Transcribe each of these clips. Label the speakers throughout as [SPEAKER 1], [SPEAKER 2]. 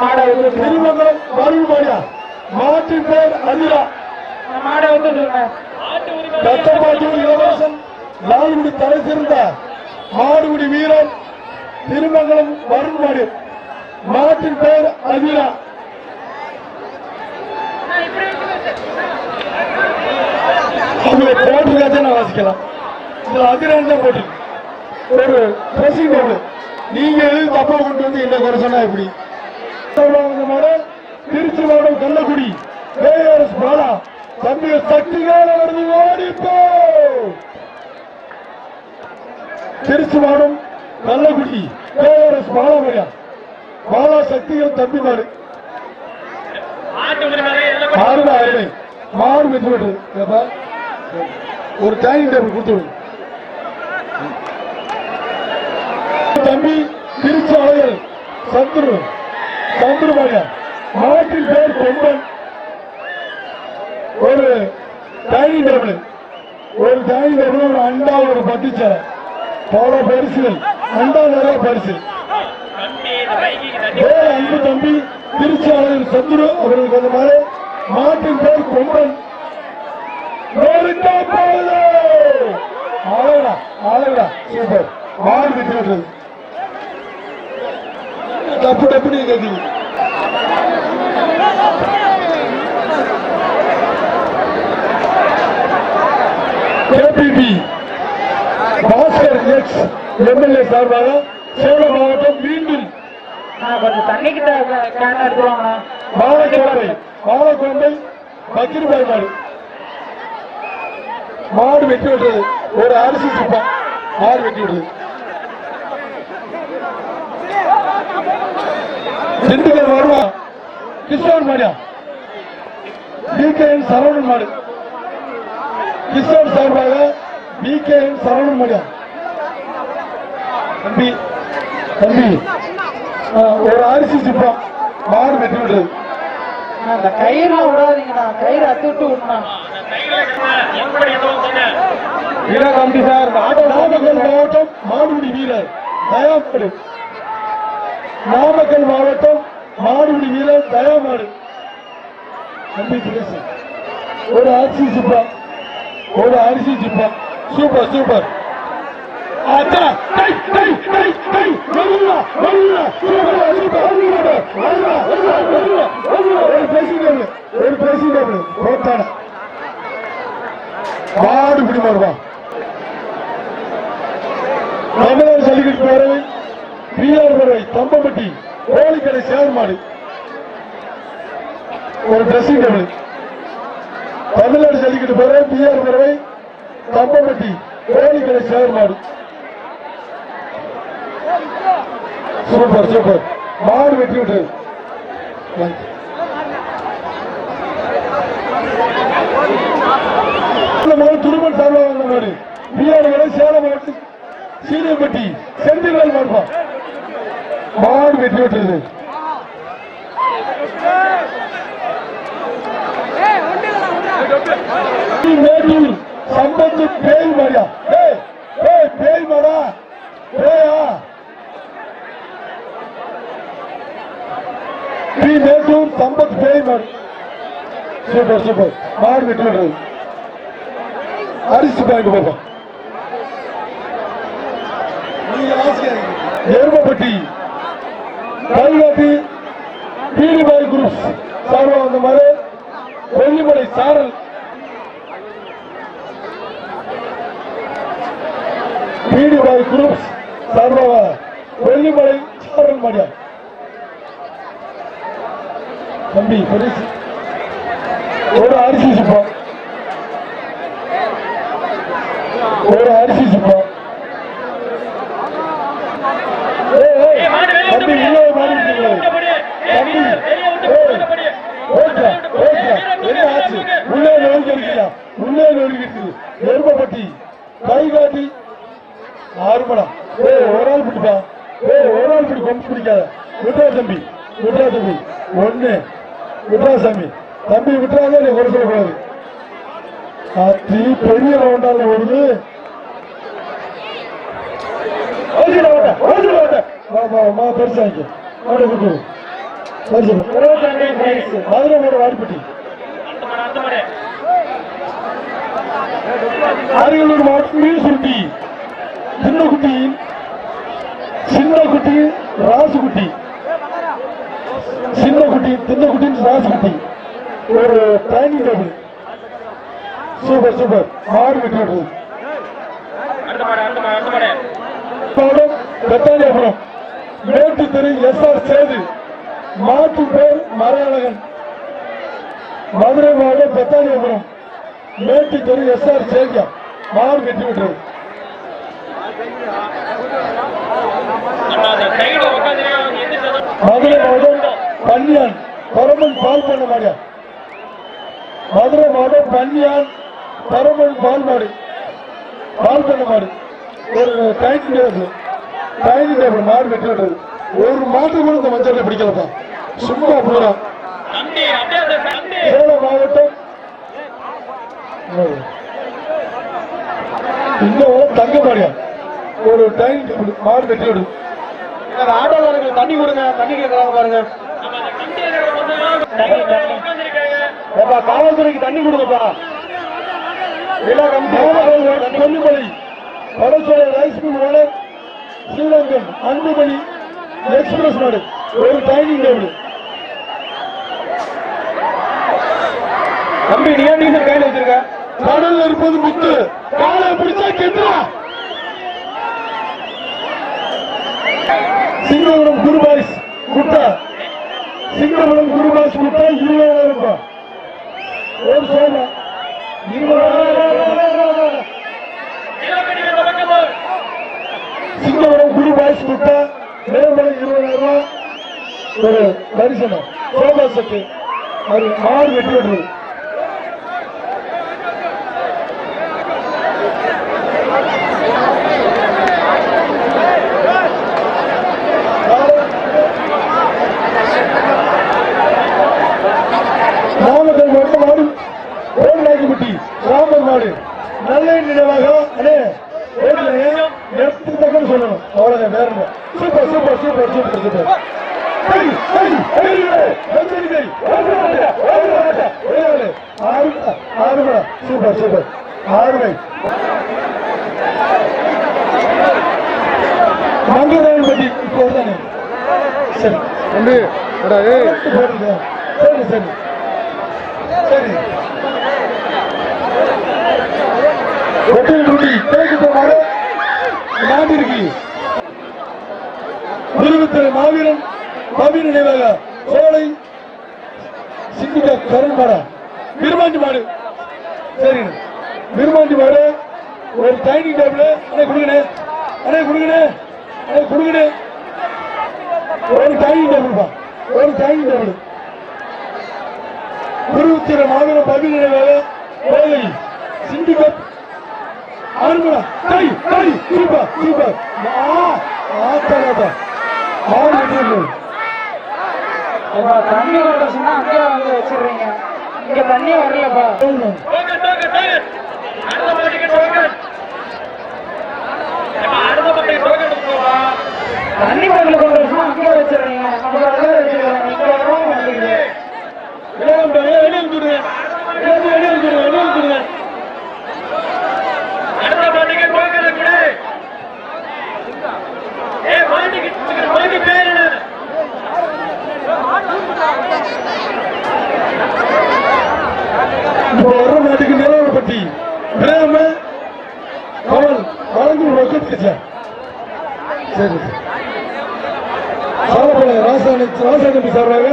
[SPEAKER 1] மாடை
[SPEAKER 2] திருமங்கலம் மருள்மாடியா மாட்டின் பேர் அதிரா
[SPEAKER 1] மாடை வந்து சொல்லுங்க
[SPEAKER 2] கத்தப்பாட்டி இளவரசன் லால்குடி தலை சிறந்த மாடுகுடி வீரன் திருமங்கலம் மருள்மாடி மாட்டின் பேர் அதிரா அவங்க போட்டிருக்காச்சும் நான் வாசிக்கலாம். இதுல அதிரான் தான் போட்டு. ஒரு ட்ரெஸ்ஸிங் டேபிள் நீங்க எதுவும் தப்பா கொண்டு வந்து என்ன குறை சொன்னா எப்படி? மாடல் திருச்சி மாவட்டம் கள்ளக்குடி கேஆர்எஸ் பாலா தம்பி சக்திகால வருது ஓடிப்போ! திருச்சி மாவட்டம் கள்ளக்குடி கேஆர்எஸ் பாலாமரியா பாலா சக்திகள் தம்பி மாடு மாடு அருமை. மாடு வெற்றி பெற்றது. ஒரு டைனிங் டேபிள் கொடுத்து தம்பி திருச்சி அலைகள் சந்துரு வந்துருவாங்க மாடியா பேர் கொம்பன் ஒரு டைனிங் டேபிள் ஒரு டைனிங் டேபிள் ஒரு அண்டா ஒரு பட்டுச்சேரை போல பரிசுகள். அண்டா நிறைய பரிசு. அன்பு தம்பி திருச்சியாளர் சந்துரு அவர்களுக்கு அந்த மாதிரி மாட்டின் பேர் Komban KPP Bhaskar ex MLA சார்பாக சேலம் மாவட்டம் மீண்டும்
[SPEAKER 1] கொஞ்சம் தண்ணி கிட்ட கேன்
[SPEAKER 2] பக்கிரிபாய் மாடு மாடு வெட்டி விட்டது. ஒரு அரிசி சிப்பா மாடு வெட்டி விட்டது. திண்டுக்கல் வருவா கிஷோர் மாடியா? பிகேஎன் சரவணன் மாடு. கிஷோர் சார்பாக பிகேஎன் சரவணன் மாடியா தம்பி தம்பி ஒரு அரிசி சிப்பா மாடு வெட்டி
[SPEAKER 1] அந்த கயிறுலாம் விடாதீங்கண்ணா. கயிறு அத்து விட்டு விடணும்
[SPEAKER 2] வீரகாந்தி சார் நாமக்கல் மாவட்டம் மாடுபிடி வீரர். தயாமாடு நாமக்கல் மாவட்டம் மாடுபிடி வீரர் தயாமாடு தம்பி. ஒரு அரிசி சிப்பா ஒரு அரிசி சிப்பம் சூப்பர் சூப்பர். அச்சா டை டை டை டை. வருவா வருவா சூப்பர் சூப்பர். ஒரு பேசிட்டேன் ஒரு மாடு பிடி தமிழர் பேரவை பிஆர் பேரவை கோழிக்கடை சேர்மாடு ஒரு ட்ரெஸ்ஸிங் டேபிள் தமிழர் ஜல்லிக்கட்டு பேரவை பிஆர் பேரவை தம்பப்பட்டி கோழிக்கடை சேர்மாடு. Super super. மாடு வெற்றி விட்டது துருமன் சார்பாக வந்த மாடு. பிஆர் சேலம் மாவட்டம் சீனியம்பட்டி செந்தில்வேல் மாடுபா மாடு வெற்றி பெற்றது. மேட்டூர் பேய் மாடியா ஏய் ஏய் பேய் மாடா பேயா பி சம்பத் பேய் மாடு சூப்பர் சூப்பர் மாடு வெற்றி அரிசி பாயிண்ட் போகும் எருமப்பட்டி கைகாட்டி பீடிபாய் குரூப் சார்பாக வந்த மாதிரி கொல்லிமலை சாரல். பீடிபாய் குரூப் சார்பாக கொல்லிமலை சாரல் மாடியா. தம்பி ஒரு அரிசி சுப்பம் ஒரு அரிசி சுப்பம் ஏய், ஏய், தம்பி, உள்ளே மாறி இருக்கீங்களே. தம்பி, ஏய், ஓகே, ஓகே. என்ன ஆச்சு? உள்ளே நொறுங்கி இருக்கியா? உள்ளே நொறுங்கி இருக்குது. எருமைப்பட்டி, கை காட்டி, ஆறு மடம். ஏய், ஒரு ஆள் பிடிப்பா. ஏய், ஒரு ஆள் பிடி, கொம்பு பிடிக்காத. விட்றா தம்பி, விட்றா தம்பி. ஒண்ணு, விட்றா சாமி. தம்பி விட்டுறாங்க நீ ஒரு சொல்லக்கூடாது. அத்தி பெரிய ரவுண்டால ஓடுது. ஓடிட மாட்டேன் வா மா பெருசாங்க மதுரை மாடு வாடிப்பட்டி. அரியலூர் மாவட்டம் குட்டி சின்னக்குட்டி ராசுகுட்டி. சின்னக்குட்டி சின்னக்குட்டின்னு ராசுகுட்டி ஒரு டைனிங் டேபிள் சூப்பர் சூப்பர் ஆறு வெட்டி விடுறது. மேட்டு தெரு எஸ் ஆர் சேது. மாட்டு பேர் மறையழகன் மதுரை மாவட்டம் பெத்தாலியாபுரம் மேட்டு தெரு எஸ் ஆர் சேகியா மாறு கட்டி விட்டுறது மதுரை மாவட்டம் பன்னியான் பரமன் பால் பண்ண மாடியா மதுரை மாவட்டம் பன்னியான் பரமன் பால் மாடு. பால் பண்ண மாடு ஒரு டைனிங் டேபிள். டைனிங் டேபிள் மாடு வெட்டி விடுறது ஒரு மாட்டு கூட இந்த மஞ்சள் பிடிக்கலப்பா. சும்மா பூரா சேலம் மாவட்டம். இந்த தங்க மாடியா? ஒரு டைனிங் டேபிள் மாடு வெட்டி விடுது
[SPEAKER 1] ஆட்டோக்காரங்களுக்கு தண்ணி கொடுங்க தண்ணி கேட்கறாங்க பாருங்க. ஏப்பா காவல்துறைக்கு தண்ணி கொடுங்கப்பா. விழா committee
[SPEAKER 2] Kollumalai Vadasolai rice mill owner Sri Lankan Anbumani express மாடு. ஒரு டைனிங் டேபிள்.
[SPEAKER 1] தம்பி நீ ஏன் டீசல் கையில வச்சிருக்க?
[SPEAKER 2] கடல்ல இருப்பது முத்து. காலை பிடிச்சா கெட்டுறா. சிங்கவரம் குருபாய்ஸ் குட்டா. சிங்கவரம் குருபாய்ஸ் குட்டா இருபதாயிரம் ரூபாய் ஒரு சோழ இருபதாயிரம் சிங்கவரம் குருபாய்ஸ் குட்டா மேம்பட இருபதாயிரம் ரூபாய் ஒரு தரிசனம் சோபா செட்டு அது மாடு வெட்டி விடுறது நாமக்கல் மாவட்டம் மாடு ஓடுநாய்க்குட்டி ராமர் மாடு நல்ல நினைவாக அண்ணே ஓடுங்க எடுத்து தக்கன்னு சொல்லணும் அவ்வளவுதான் வேற என்ன super super super super super high, ஹை, ஹை, வெஞ்சரி கை, ஓடு மாட்டா, ஓடு மாட்டா, ஓடு. ஆறு ஆறு மணி. சூப்பர் சூப்பர் ஆறு மணி. மங்களராயன் பட்டி இப்போ தானே சரி
[SPEAKER 1] தம்பி.
[SPEAKER 2] சரி சரி. சரி. குட்டி தேக்கிட்ட மாடு நாட்டிற்கு விருதுத்துறை மாவீரன் பவி நினைவாக சோலை சிந்திக்க கருண் மாடா விருமாண்டி மாடு சரி. விருமாண்டி மாடு ஒரு டைனிங் டேபிள் அண்ணே கொடுங்கண்ணே. அண்ணே கொடுங்கண்ணே. அண்ணே கொடுங்கண்ணே. ஒரு டைனிங் டேபிள் பா. ஒரு டைனிங் டேபிள் மாவீர பவி நினைவாக கோவை சிண்டிகேட் ஆறுமுடா கை கை சூப்பர் சூப்பர் ஆ ஆத்தாடா வெட்டிடணும்
[SPEAKER 1] ஏப்பா தண்ணி கொண்டு சொன்னா வந்து வச்சிடுறீங்க. இங்க தண்ணியே வரலப்பா. தண்ணி பாட்டில் கொண்டு வர சொன்னா அங்கேயே வச்சிடுறீங்க நம்ம அங்கே வச்சிருக்கோம் நீங்க வரவும் மாட்டீங்க
[SPEAKER 2] வெளியே வெளியே வந்துடுங்க வெளியே வெளியே வந்துடுங்க வெளியே வந்துடுங்க இப்போ வர்ற மாட்டுக்கு நிலவரப்பட்டி பிரேம கமல் வழங்கும் ரொக்கத்துச்சா சரி. சாலப்பட ராசாணி ராசாணி சார்பாக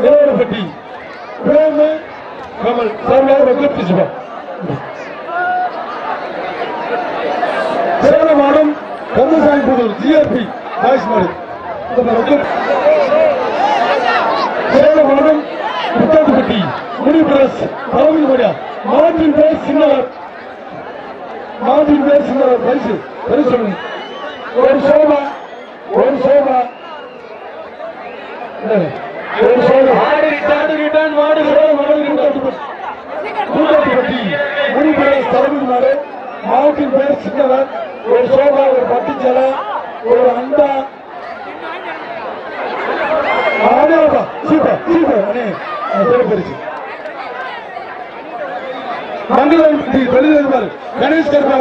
[SPEAKER 2] நிலவரப்பட்டி பிரேம கமல். சார்பாக சேலம் கந்தசாமி புதூர் ஜிஆர்பி வாய்ஸ் மாடு சேலம் மாடம் புத்தாட்டுப்பட்டி முனி பிரஸ் பழனி மாட்டின் பேர் சின்னவர். மாட்டின் பேர் சின்னவர் பரிசு பரிசு ஒரு சோபா ஒரு சோபா. ஒரு சோபா.
[SPEAKER 1] மாடு ரிட்டர்ன் ரிட்டர்ன் மாடு
[SPEAKER 2] கூட்டாட்டுப்பட்டி முனி பேர் சின்னவர். ஒரு சோபா ஒரு பட்டு ஒரு அண்டா. சூப்பர் அண்ணே மங்களம் கணேஷ் கருப்பா